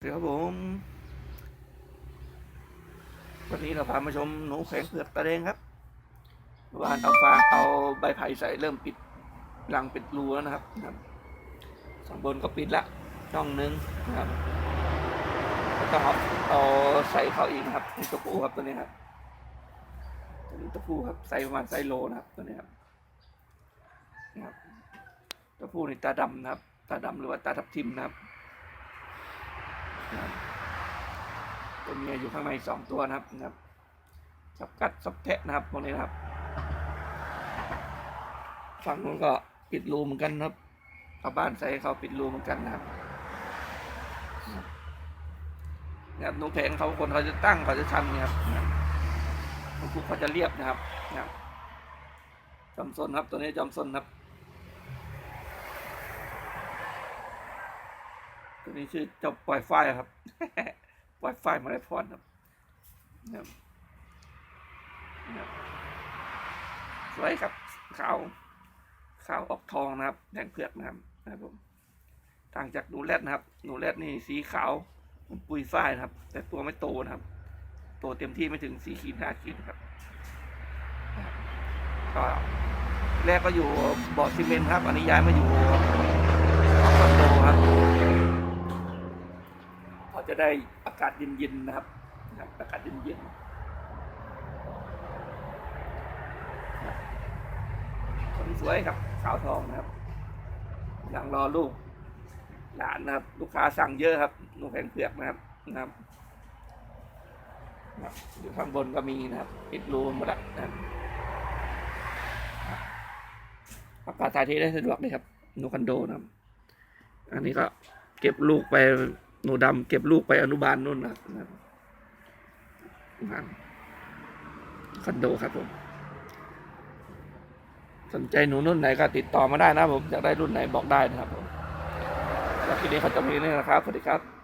ครับผมวันนี้เราพามาชมหนูแข็งเผือกตาแดงครับวานเอาฟางเอาใบไผ่ใส่เริ่มปิดรังปิดรูแล้วนะครับนะครับสองบนก็ปิดละช่องหนึงนะครับก็ต้องเอาเอาใส่เข้าอีกนะครับตัวผู้ครับตัวนี้ครับตัวนี้ตัวผู้ครับใส่ประมาณไซโลนะครับตัวนี้ครับนะครับตัวผู้นี่ตาดำนะครับ ตาดำหรือว่าตาทับทิมนะครับ ตัวเมียอยู่ข้างในสองตัวนะครับนะครับสับกัดสับแทะนะครับพวกนี้นะครับ ฝั่งนู้นก็ปิดรูเหมือนกันครับเอาบ้านใส่ให้เขาปิดรูเหมือนกันนะครับนะครับนูแผงเขาคนเขาจะตั้งเขาจะชันนี่ยครับนะครับบางคุกเขาจะเรียบนะครับนะครับจอมซนครับตัวนี้จอมซนครับ ตัวนี้ชื่อเจ้าปล่อยไฟครับ ปล่อยไฟมาได้พรครับนะครับนะครับสวยครับขาวขาวออกทองนะครับแดงเผือกนะครับนะครับผมต่างจากหนูแรดนะครับ หนูแรดนี่สีขาวมันปุยฝ้ายนะครับ แต่ตัวไม่โตนะครับ โตเต็มที่ไม่ถึงสี่ขีดห้าขีดครับนครับก็แรกก็อยู่บ่อซีเมนต์ครับ อันนี้ย้ายมาอยู่คอนโดครับ จะได้อากาศเย็นๆนะครับอากาศเย็นๆคนสวยครับขาวทองนะครับกำลังรอลูกหลานนะครับ ลูกค้าสั่งเยอะครับลูกแผงเผือกนะครับนะครับนะครับอยู่ข้างบนก็มีนะครับปิดรูหมดแล้วนะครับอากาศถ่ายเทได้สะดวกเลยครับนูคอนโดนะครับ อันนี้ก็เก็บลูกไป หนูดำเก็บลูกไปอนุบาลนู่นนะครับนะคอนโดครับผม สนใจหนูรุ่นไหนก็ติดต่อมาได้นะผมอยากได้รุ่นไหนบอกได้นะครับผมแล้วทีนี้เขาจะมีนี่นะครับสวัสดีครับ